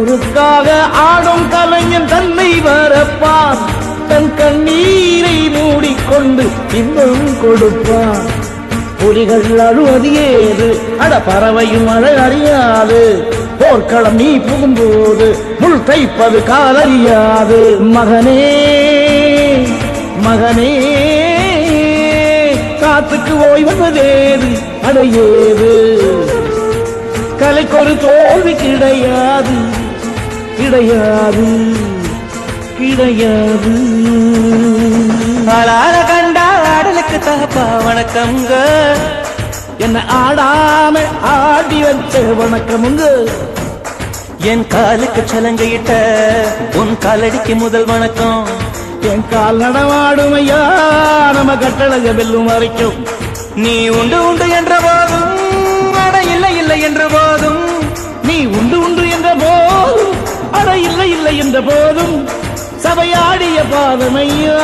ஊருக்காக ஆடும் கலைஞன் தன்னை வரப்பான். தன் கண்ணீரை மூடிக்கொண்டு இன்பம் கொடுப்பான். புலிகள் அழுவது ஏது? அட பறவையும் அழ அறியாது. போர்க்களம் நீ புகும்போது முள் தைப்பது காலறியாது. மகனே மகனே காத்துக்கு ஓய்வதேது அடையேது கலைக்கொரு தோல்வி கிடையாது. கிடையாது. கிடையாது. ஆளார கண்டா ஆடலுக்கு தகப்பா வணக்கம்ங்க. என்ன ஆடாம ஆடி வச்ச வணக்கமுங்க. என் காலுக்கு சலங்கையிட்ட உன் காலடிக்கு முதல் வணக்கம். என் கால் நடமாடுமையா நம்ம கட்டழக வெல்லும் வரைக்கும். நீ உண்டு உண்டு என்ற போதும் இல்லை இல்லை என்ற போதும். நீ உண்டு உண்டு என்ற போதும் இருந்த போதும் சபையாடிய பாதமையா